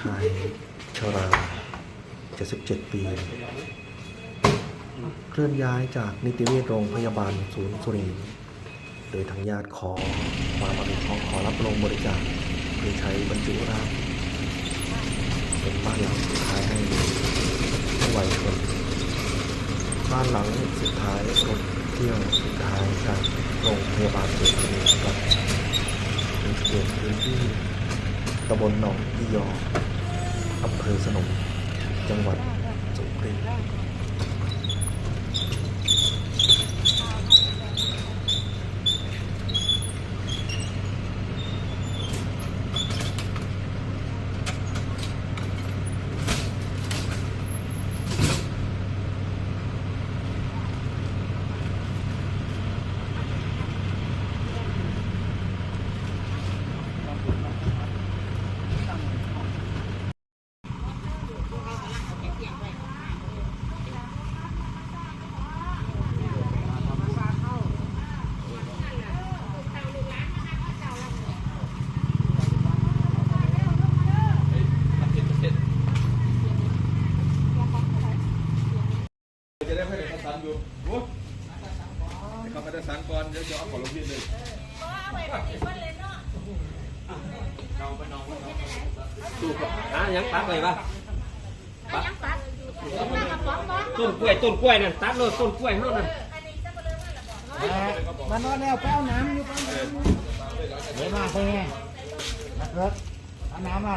ชายชรา77 ปี เคลื่อนย้ายจากนิติเวชโรงพยาบาลศูนย์สุรินทร์โดยทางญาติขอความอนุเคราขอรับโรงบริจาคเพื่อใช้บรรจุร่างเป็นบ้านหลังสุดท้ายให้ผู้วัยชนบ้านหลังสุดท้ายรถเที่ยวสุดท้ายจากโรงพยาบาลศูนย์สุรินทร์ครับในเขตพื้นที่ ตำบลหนองอียออำเภอสนม จังหวัดสุรินทร์ อยู่โอ้ให้เขาไปได้สันก่อนเดี๋ยวจะเอาของลงพี่เลยตู้กับอะยังตักเลยปะยังปักต้นกล้วยต้นกล้วยนั่นตักเลยต้นกล้วยเท่านั้นมานอนแล้วไปเอาน้ำอยู่ปเอาเดี๋ยวมาไปไงนักรถเอาน้ำมา